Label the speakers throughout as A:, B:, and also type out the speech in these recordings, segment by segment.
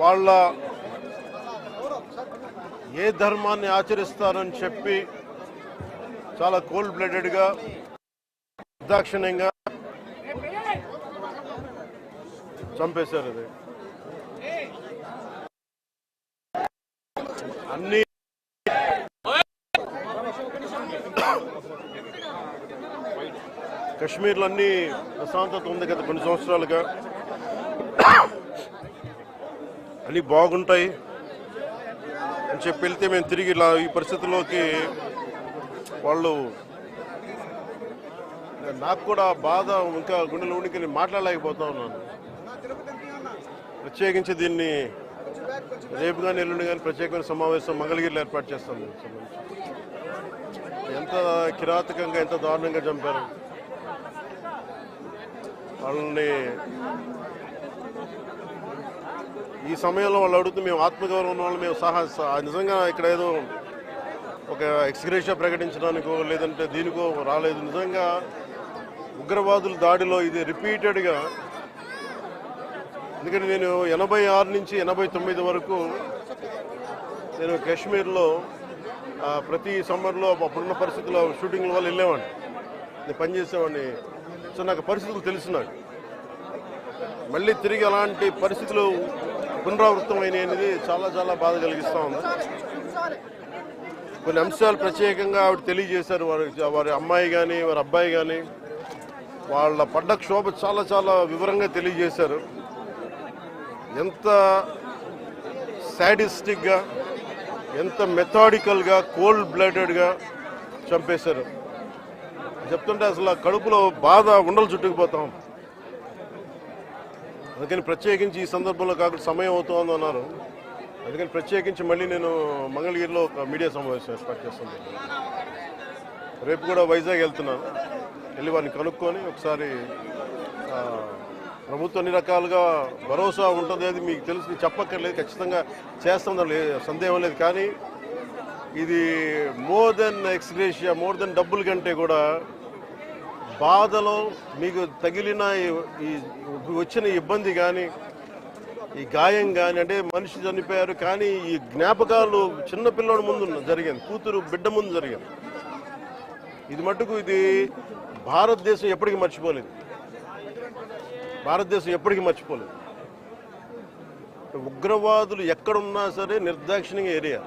A: వాళ్ళ ఏ ధర్మాన్ని ఆచరిస్తారని చెప్పి చాలా కోల్డ్ బ్లడెడ్గా నిర్దాక్షిణ్యంగా చంపేశారు అది. అన్ని కశ్మీర్లో అన్ని ప్రశాంతత ఉంది గత కొన్ని సంవత్సరాలుగా. అన్నీ బాగుంటాయి. అని చెప్పి వెళ్తే మేము తిరిగి ఇలా ఈ పరిస్థితుల్లోకి వాళ్ళు నాకు కూడా బాధ ఇంకా గుండెలు ఉనికి నేను మాట్లాడలేకపోతా ఉన్నాను. ప్రత్యేకించి దీన్ని రేపు కానీ ఎల్లుండి కానీ ప్రత్యేకమైన సమావేశం మంగళగిరిలో ఏర్పాటు చేస్తాం. ఎంత కిరాతకంగా ఎంత దారుణంగా చంపారు. వాళ్ళని ఈ సమయంలో వాళ్ళు అడుగుతూ మేము ఆత్మగౌరవం ఉన్న వాళ్ళు మేము సహా నిజంగా ఇక్కడ ఏదో ఒక ఎక్స్గ్రేషియా ప్రకటించడానికో లేదంటే దీనికో రాలేదు. నిజంగా ఉగ్రవాదుల దాడిలో ఇది రిపీటెడ్గా ఎందుకంటే నేను ఎనభై ఆరు నుంచి ఎనభై తొమ్మిది వరకు నేను కాశ్మీర్లో ప్రతి సమ్మర్లో అప్పుడున్న పరిస్థితుల్లో షూటింగ్ల వల్ల వెళ్ళేవాడిని. నేను పనిచేసేవాడిని సో నాకు పరిస్థితులు తెలుసు నాకు మళ్ళీ తిరిగి అలాంటి పరిస్థితులు పునరావృతం అనేది చాలా చాలా బాధ కలిగిస్తూ ఉంది. కొన్ని అంశాలు ప్రత్యేకంగా ఆవిడ తెలియజేశారు. వారి వారి అమ్మాయి కానీ వారి అబ్బాయి కానీ వాళ్ళ పడ్డ క్షోభ చాలా చాలా వివరంగా తెలియజేశారు. ఎంత సాడిస్టిక్గా ఎంత మెథాడికల్గా కోల్డ్ బ్లడెడ్గా చంపేశారు. చెప్తుంటే అసలు కడుపులో బాధ ఉండలు చుట్టుకుపోతాం అందుకని ప్రత్యేకించి ఈ సందర్భంలో కాకుండా సమయం అవుతోంది అన్నారు. అందుకని ప్రత్యేకించి మళ్ళీ నేను మంగళగిరిలో ఒక మీడియా సమావేశం ఏర్పాటు చేస్తున్నాను రేపు కూడా వైజాగ్ వెళ్తున్నాను. వెళ్ళి వారిని కనుక్కొని ఒకసారి ప్రభుత్వం అన్ని రకాలుగా భరోసా ఉంటుంది అది మీకు తెలుసు. చెప్పక్కర్లేదు ఖచ్చితంగా చేస్తుందో లేదు సందేహం లేదు. కానీ ఇది more than ex gratia more than డబ్బుల కంటే కూడా బాధలో మీకు తగిలిన ఈ- వచ్చిన ఇబ్బంది కానీ ఈ గాయం కానీ అంటే మనిషి చనిపోయారు కానీ ఈ జ్ఞాపకాలు చిన్న పిల్లోడి ముందు జరిగింది కూతురు బిడ్డ ముందు జరిగింది ఇది మటుకు ఇది భారతదేశం ఎప్పటికీ మర్చిపోలేదు. భారతదేశం ఎప్పటికీ మర్చిపోలేదు. ఉగ్రవాదులు ఎక్కడున్నా సరే నిర్దాక్షిణ్యంగా ఏరియా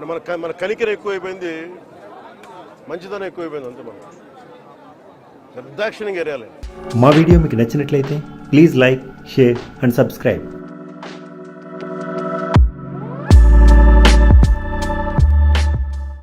A: మన మన కనికరం ఎక్కువైపోయింది మంచిదనం ఎక్కువైపోయింది అంతే మనం నిర్దాక్షిణ్యంగా ఏరియాలే
B: మా వీడియో మీకు నచ్చినట్లయితే please like share and subscribe.